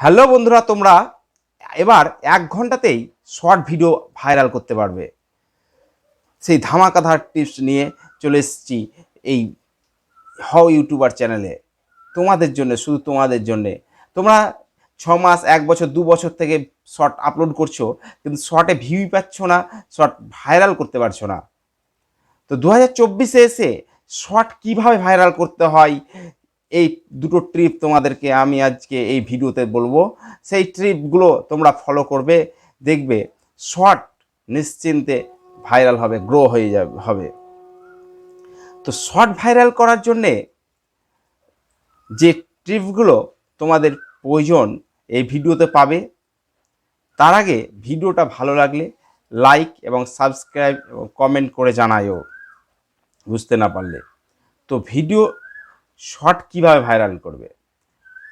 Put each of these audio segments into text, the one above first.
Hello বন্ধুরা, তোমরা এবার এক ঘন্টাতেই শর্ট ভিডিও ভাইরাল করতে পারবে। সেই ধামাকাধার টিপস নিয়ে চলে এসেছি এই হাও ইউটিউবার চ্যানেলে তোমাদের জন্য, শুধু তোমাদের জন্যে। তোমরা ছ মাস, এক বছর, দু বছর থেকে শর্ট আপলোড করছ, কিন্তু শর্টে ভিউ পাচ্ছ না, শর্ট ভাইরাল করতে পারছ না। তো দু হাজার চব্বিশে এসে শর্ট কীভাবে ভাইরাল করতে হয় এই দুটো ট্রিপ তোমাদেরকে আমি আজকে এই ভিডিওতে বলব। সেই ট্রিপগুলো তোমরা ফলো করবে, দেখবে শর্ট নিশ্চিন্তে ভাইরাল হবে গ্রো হয়ে যাবে, হবে। তো শর্ট ভাইরাল করার জন্যে যে ট্রিপগুলো তোমাদের প্রয়োজন, এই ভিডিওতে পাবে। তার আগে ভিডিওটা ভালো লাগলে লাইক এবং সাবস্ক্রাইব এবং কমেন্ট করে জানায়ও, বুঝতে না পারলে। তো ভিডিও শর্ট কীভাবে ভাইরাল করবে?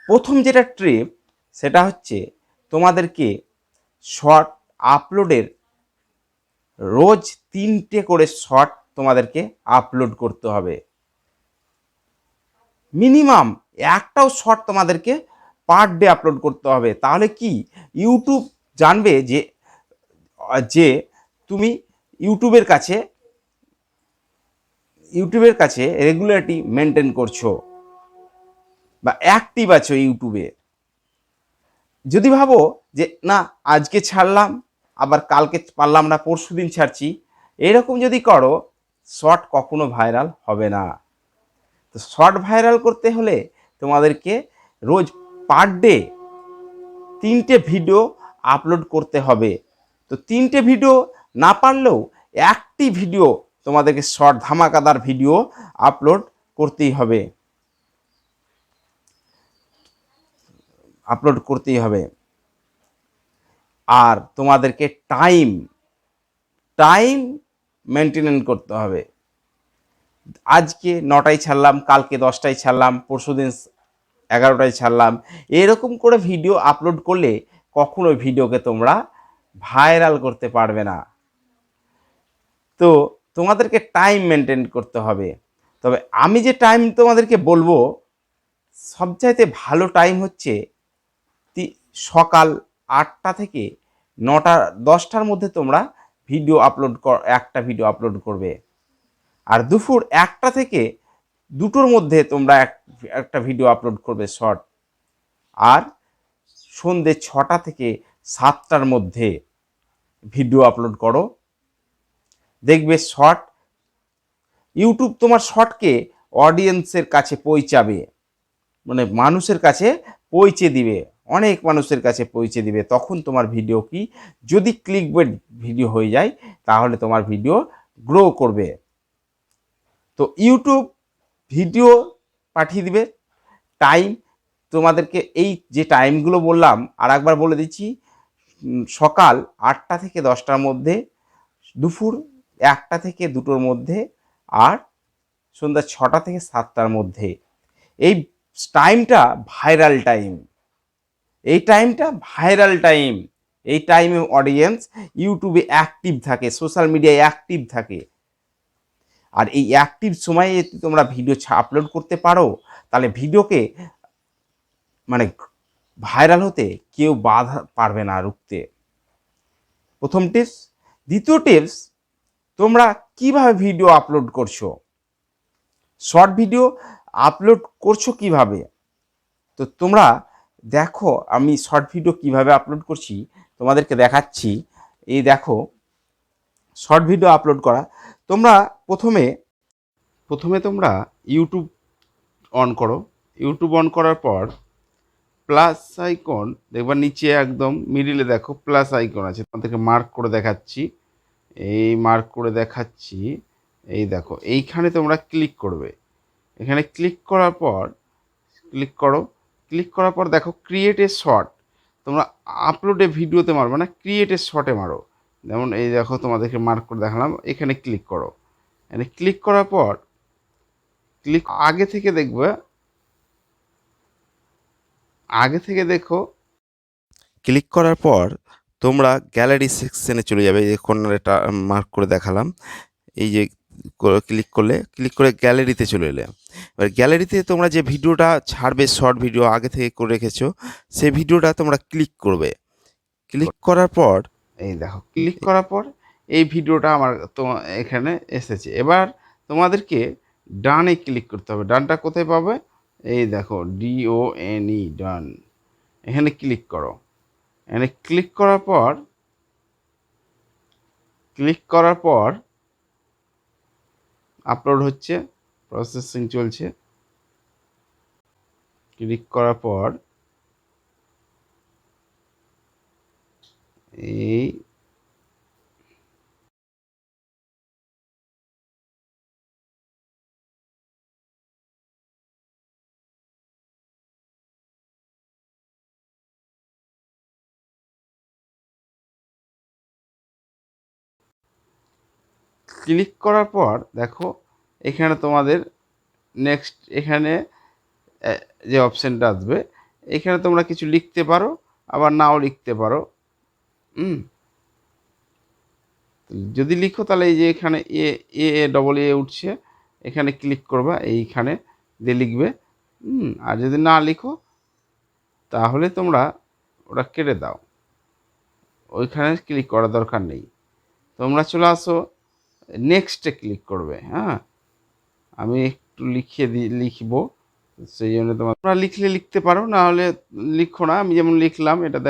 প্রথম যেটা ট্রিপ সেটা হচ্ছে তোমাদেরকে শর্ট আপলোডের রোজ তিনটে করে শর্ট তোমাদেরকে আপলোড করতে হবে। মিনিমাম একটাও শর্ট তোমাদেরকে পার ডে আপলোড করতে হবে। তাহলে কি? ইউটিউব জানবে যে যে তুমি ইউটিউবের কাছে ইউটিউবের কাছে রেগুলারিটি মেনটেন করছ বা অ্যাক্টিভ আছো ইউটিউবে, যদি ভাবো যে, না, আজকে ছাড়লাম, আবার কালকে পারলাম না, পরশু দিন ছাড়ছি, এরকম যদি করো শর্ট কখনো ভাইরাল হবে না। তো শর্ট ভাইরাল করতে হলে তোমাদেরকে রোজ পার ডে তিনটে ভিডিও আপলোড করতে হবে। তো তিনটে ভিডিও না পারলেও একটি ভিডিও তোমাদেরকে শর্ট ধামাকাদার ভিডিও আপলোড করতেই হবে। আপলোড করতেই হবে। আর তোমাদেরকে টাইম টাইম মেনটেন করতে হবে। আজকে নটায় ছাড়লাম, কালকে দশটায় ছাড়লাম, পরশু দিন এগারোটায় ছাড়লাম। এরকম করে ভিডিও আপলোড করলে কখনো ভিডিওকে তোমরা ভাইরাল করতে পারবে না। তো তোমাদেরকে টাইম মেনটেন করতে হবে। তবে আমি যে টাইম তোমাদেরকে বলব, সবচাইতে ভালো টাইম হচ্ছে সকাল আটটা থেকে নটা, দশটার মধ্যে তোমরা ভিডিও আপলোড একটা ভিডিও আপলোড করবে। আর দুপুর একটা থেকে দুটোর মধ্যে তোমরা এক, একটা ভিডিও আপলোড করবে শর্ট আর সন্ধে ছটা থেকে সাতটার মধ্যে ভিডিও আপলোড করো। দেখবে শর্ট ইউটিউব তোমার শর্টকে অডিয়েন্সের কাছে পৌঁছাবে। মানে মানুষের কাছে পৌঁছে দিবে। অনেক মানুষের কাছে পৌঁছে দিবে। তখন তোমার ভিডিও কি? যদি ক্লিক ভিডিও হয়ে যায়, তাহলে তোমার ভিডিও গ্রো করবে। তো ইউটিউব ভিডিও পাঠিয়ে দিবে। টাইম তোমাদেরকে এই যে টাইমগুলো বললাম আর একবার বলে দিচ্ছি সকাল আটটা থেকে দশটার মধ্যে, দুপুর একটা থেকে দুটোর মধ্যে আর সন্ধ্যা ছটা থেকে সাতটার মধ্যে। এই টাইমটা ভাইরাল টাইম এই টাইমটা ভাইরাল টাইম এই টাইমে অডিয়েন্স ইউটিউবে অ্যাক্টিভ থাকে সোশ্যাল মিডিয়ায় অ্যাক্টিভ থাকে। আর এই অ্যাক্টিভ সময়ে যদি তোমরা ভিডিও আপলোড করতে পারো, তাহলে ভিডিওকে মানে ভাইরাল হতে কেউ বাধা পারবে না রুখতে। প্রথম টিপস দ্বিতীয় টিপস তোমরা কীভাবে ভিডিও আপলোড করছ? শর্ট ভিডিও আপলোড করছ কীভাবে? তো তোমরা দেখো, আমি শর্ট ভিডিও কীভাবে আপলোড করছি, তোমাদেরকে দেখাচ্ছি। এই দেখো শর্ট ভিডিও আপলোড করা। তোমরা প্রথমে প্রথমে তোমরা ইউটিউব অন করো। ইউটিউব অন করার পর প্লাস আইকন দেখবার নিচে একদম মিডিলে দেখো প্লাস আইকন আছে। তোমাদেরকে মার্ক করে দেখাচ্ছি। এই মার্ক করে দেখাচ্ছি। এই দেখো, এইখানে তোমরা ক্লিক করবে। এখানে ক্লিক করার পর ক্লিক করো। ক্লিক করার পর দেখো ক্রিয়েট এ শর্ট তোমরা আপলোডে ভিডিওতে মারবে না ক্রিয়েট এ শর্টে মারো। যেমন এই দেখো, তোমাদেরকে মার্ক করে দেখালাম, এখানে ক্লিক করো। এখানে ক্লিক করার পর ক্লিক আগে থেকে দেখবে, আগে থেকে দেখো ক্লিক করার পর তোমরা গ্যালারি সেকশনে চলে যাবে, এই কর্নারে মার্ক করে দেখালাম। এই যে ক্লিক করলে ক্লিক করে গ্যালারিতে চলে এলে। এবার গ্যালারিতে তোমরা যে ভিডিওটা ছাড়বে শর্ট ভিডিও আগে থেকে করে রেখেছো, সেই ভিডিওটা তোমরা ক্লিক করবে। ক্লিক করার পর, এই দেখো ক্লিক করার পর এই ভিডিওটা আমার তোমার এখানে এসেছে। এবার তোমাদেরকে ডানে ক্লিক করতে হবে। ডানটা কোথায় পাবে? এই দেখো ডিও এন ই ডান এখানে ক্লিক করো। এখানে ক্লিক করার পর ক্লিক করার পর আপলোড হচ্ছে প্রসেসিং চলছে। ক্লিক করার পর, এই ক্লিক করার পর দেখো, এখানে তোমাদের নেক্সট এখানে যে অপশানটা আসবে, এখানে তোমরা কিছু লিখতে পারো, আবার নাও লিখতে পারো। হুম? যদি লিখো তাহলে এই যে এখানে এ এ এ ডবল এ উঠছে, এখানে ক্লিক করবা, এইখানে দিয়ে লিখবে। আর যদি না লিখো, তাহলে তোমরা ওটা কেটে দাও। ওইখানে ক্লিক করার দরকার নেই। তোমরা চলে আসো নেক্সটে ক্লিক করবে হ্যাঁ? আমি একটু লিখিয়ে দি, লিখব, সেই জন্য তোমার লিখলে লিখতে পারো, না হলে লিখো না, আমি যেমন লিখলাম, এটা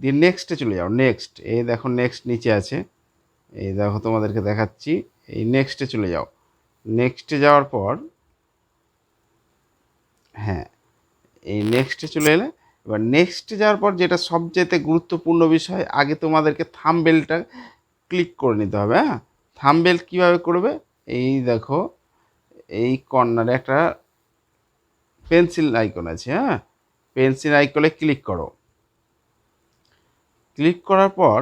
দিয়ে নেক্সটে চলে যাও নেক্সট এই দেখো নেক্সট নিচে আছে, এই দেখো তোমাদেরকে দেখাচ্ছি, এই নেক্সটে চলে যাও নেক্সটে যাওয়ার পর হ্যাঁ এই নেক্সটে চলে এলে, এবার নেক্সটে যাওয়ার পর যেটা সবচেয়ে গুরুত্বপূর্ণ বিষয়, আগে তোমাদেরকে থামবেলটা ক্লিক করে নিতে হবে হ্যাঁ? থামবেল কীভাবে করবে? এই দেখো, এই কর্নারে একটা পেন্সিল আইকন আছে হ্যাঁ? পেন্সিল আইকনে ক্লিক করো। ক্লিক করার পর,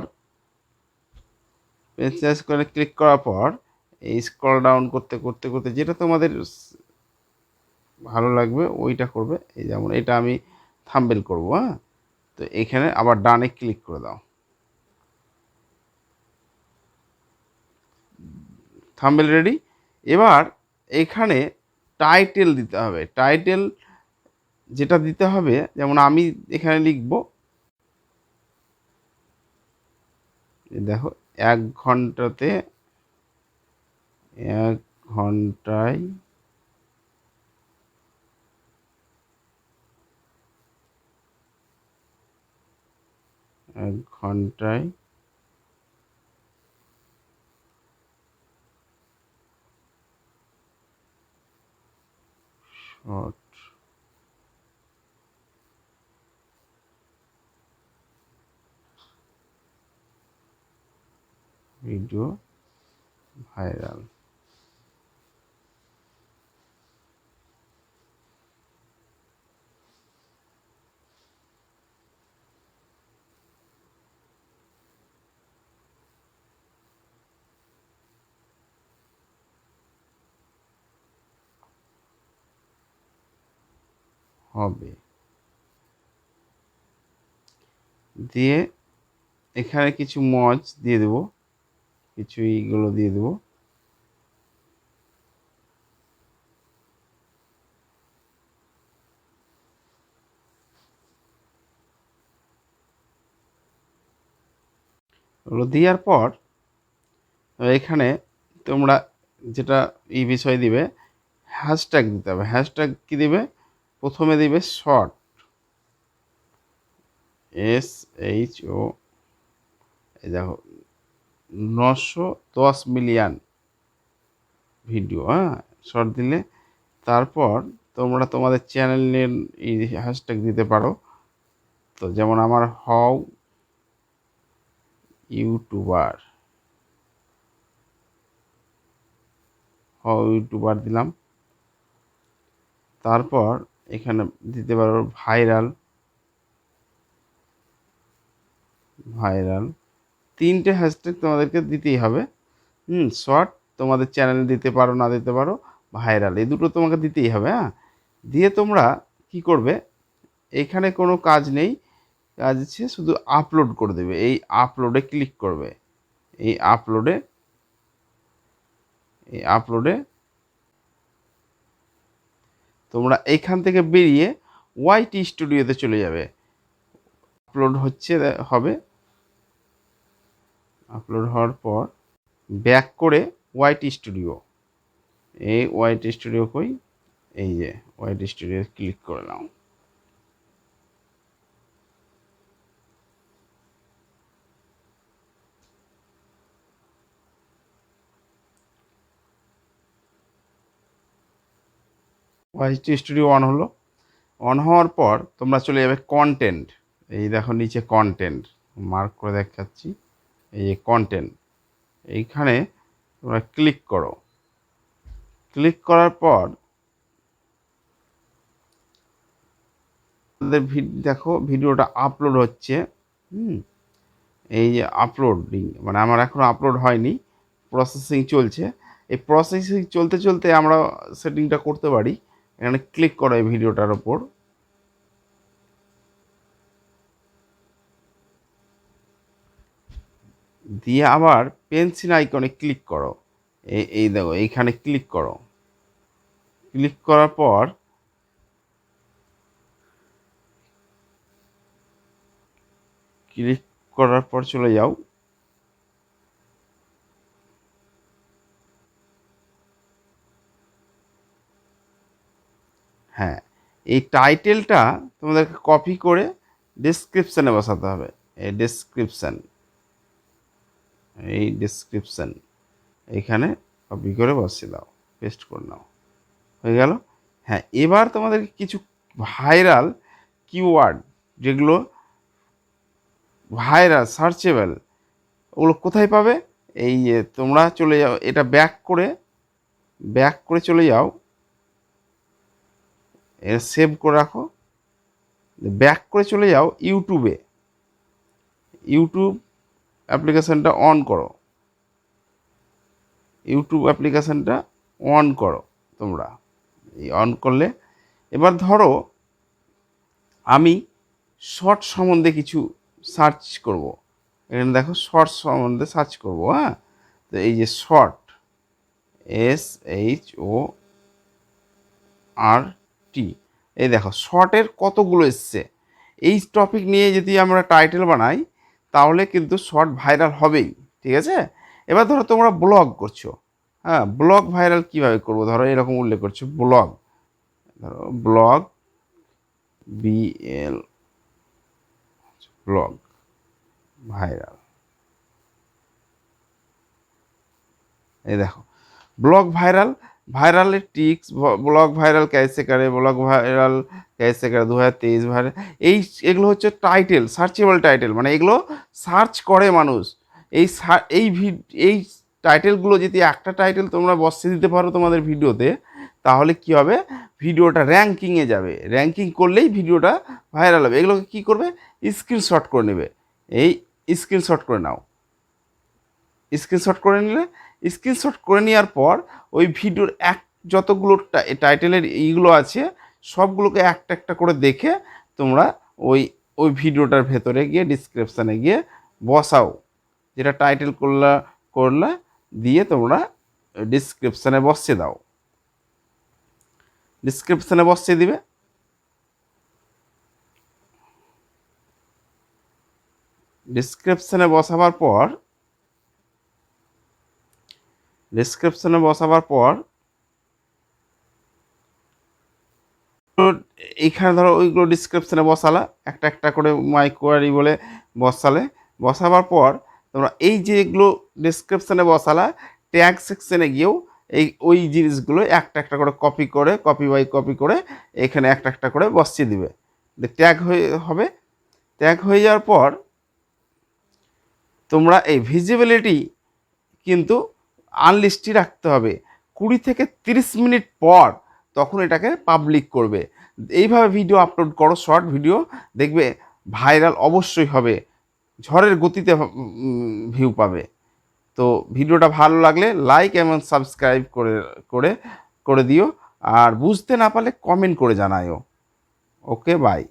পেন্সিল আইকনে ক্লিক করার পর, এই স্ক্রল ডাউন করতে করতে করতে যেটা তোমাদের ভালো লাগবে, ওইটা করবে। এই যেমন এটা আমি থাম্বেল করব হ্যাঁ? তো এখানে আবার ডানে ক্লিক করে দাও। Thumbnail ready. এবার এখানে টাইটেল দিতে হবে। টাইটেল যেটা দিতে হবে, যেমন আমি এখানে লিখব দেখো, এক ঘন্টাতে, এক ঘন্টায় এক ঘন্টায় শর্ট ভিডিও ভাইরাল হবে। দিয়ে এখানে কিছু মজ দিয়ে দেবো। কিছু এইগুলো দিয়ে দেবো। ওগুলো দেওয়ার পর এখানে তোমরা যেটা এই বিষয় দিবে হ্যাশট্যাগ দিতে হবে। হ্যাশট্যাগ কী দিবে? প্রথমে দিবে শর্ট। এস, এইচ, ও, এই দেখো, নশো দশ মিলিয়ন ভিডিও হ্যাঁ? শর্ট দিলে। তারপর তোমরা তোমাদের চ্যানেলের এই হ্যাশট্যাগ দিতে পারো। তো যেমন আমার হও ইউটিউবার হও ইউটিউবার দিলাম। তারপর এখানে দিতে পারো ভাইরাল ভাইরাল। তিনটে হ্যাশট্যাগ তোমাদেরকে দিতেই হবে। হুম, শর্ট, তোমাদের চ্যানেলে দিতে পারো, না দিতে পারো, ভাইরাল। এই দুটো তোমাকে দিতেই হবে হ্যাঁ? দিয়ে তোমরা কি করবে? এখানে কোনো কাজ নেই। কাজ হচ্ছে শুধু আপলোড করে দেবে। এই আপলোডে ক্লিক করবে। এই আপলোডে এই আপলোডে তোমরা এখান থেকে বেরিয়ে ওয়াইটি স্টুডিওতে চলে যাবে। আপলোড হচ্ছে, হবে। আপলোড হওয়ার পর ব্যাক করে ওয়াইটি স্টুডিও এই ওয়াইটি স্টুডিও কই? এই যে ওয়াইটি স্টুডিও ক্লিক করে নাও। ওয়াইটি স্টুডিও অন হলো। অন হওয়ার পর তোমরা চলে যাবে কন্টেন্ট এই দেখো নিচে কন্টেন্ট মার্ক করে দেখাচ্ছি। এই যে কন্টেন্ট এইখানে তোমরা ক্লিক করো। ক্লিক করার পর দেখো, ভিডিওটা আপলোড হচ্ছে। হুম। এই যে আপলোডিং মানে আমার এখনও আপলোড হয়নি। প্রসেসিং চলছে। এই প্রসেসিং চলতে চলতে আমরা সেটিংটা করতে পারি। এখানে ক্লিক করো এই ভিডিওটার ওপর দিয়ে আবার পেন্সিল আইকনে ক্লিক করো। এই দেখো, এইখানে ক্লিক করো। ক্লিক করার পর ক্লিক করার পর চলে যাও। হ্যাঁ এই টাইটেলটা তোমাদেরকে কপি করে ডিসক্রিপশানে বসাতে হবে। এই ডিসক্রিপশান এই ডিসক্রিপশান এখানে কপি করে বসিয়ে দাও পেস্ট করে নাও। হয়ে গেল? হ্যাঁ এবার তোমাদেরকে কিছু ভাইরাল কিওয়ার্ড যেগুলো ভাইরাল সার্চেবল ওগুলো কোথায় পাবে? এই তোমরা চলে যাও, এটা ব্যাক করে ব্যাক করে চলে যাও। সেভ করে রাখো। ব্যাক করে চলে যাও ইউটিউবে ইউটিউব অ্যাপ্লিকেশানটা অন করো। ইউটিউব অ্যাপ্লিকেশানটা অন করো তোমরা। এই অন করলে, এবার ধরো আমি শর্ট সম্বন্ধে কিছু সার্চ করব। এখানে দেখো শর্ট সম্বন্ধে সার্চ করব হ্যাঁ? তো এই যে short S H O R T এই দেখো শর্টের কতগুলো এসছে? এই টপিক নিয়ে যদি আমরা টাইটেল বানাই, তাহলে কিন্তু শর্ট ভাইরাল হবেই, ঠিক আছে? এবার ধরো তোমরা ব্লগ করছ। হ্যাঁ ব্লগ ভাইরাল কীভাবে করব? ধরো এরকম উল্লেখ করছ ব্লগ ধরো ব্লগ বিএল ব্লগ ভাইরাল এই দেখো ব্লগ ভাইরাল ভাইরালের টিক্স ব্লগ ভাইরাল ক্যাসে করে ব্লগ ভাইরাল ক্যাসে করে দু হাজার তেইশ ভাইরাল, এই এগুলো হচ্ছে টাইটেল, সার্চেবল টাইটেল মানে এগুলো সার্চ করে মানুষ। এই এই এই টাইটেলগুলো যদি একটা টাইটেল তোমরা বসিয়ে দিতে পারো তোমাদের ভিডিওতে, তাহলে কি হবে? ভিডিওটা র্যাঙ্কিংয়ে যাবে। র্যাঙ্কিং করলেই ভিডিওটা ভাইরাল হবে। এগুলোকে কী করবে? স্ক্রিনশট করে নেবে। এই স্ক্রিনশট করে নাও। স্ক্রিনশট করে নিলে স্ক্রিনশট করে নেওয়ার পর ওই ভিডিওর এক যতগুলো টাইটেলের এইগুলো আছে, সবগুলোকে একটা একটা করে দেখে তোমরা ওই ওই ভিডিওটার ভেতরে গিয়ে ডিসক্রিপশানে গিয়ে বসাও। যেটা টাইটেল করলা করলা, দিয়ে তোমরা ডিসক্রিপশানে বসিয়ে দাও। ডিসক্রিপশানে বসিয়ে দিবে। ডিসক্রিপশানে বসাবার পর ডিসক্রিপশনে বসাবার পর, তো এইখানে ধরো ওইগুলো ডিসক্রিপশনে বসালা, একটা একটা করে মাই কোয়ারি বলে বসালে। বসাবার পর তোমরা এই যেগুলো ডিসক্রিপশনে বসালা ট্যাগ সেকশনে গিয়েও এই ওই জিনিসগুলো একটা একটা করে কপি করে কপি বাই কপি করে এখানে একটা একটা করে বসিয়ে দিবে। ট্যাগ হয়ে হবে। ট্যাগ হয়ে যাওয়ার পর তোমরা এই ভিজিবিলিটি কিন্তু আনলিস্টই রাখতে হবে। কুড়ি থেকে তিরিশ মিনিট পর তখন এটাকে পাবলিক করবে। এইভাবে ভিডিও আপলোড করো শর্ট ভিডিও দেখবে ভাইরাল অবশ্যই হবে। ঝড়ের গতিতে ভিউ পাবে। তো ভিডিওটা ভালো লাগলে লাইক এবং সাবস্ক্রাইব করে করে করে দিও। আর বুঝতে না পারলে কমেন্ট করে জানায়ও। Okay bye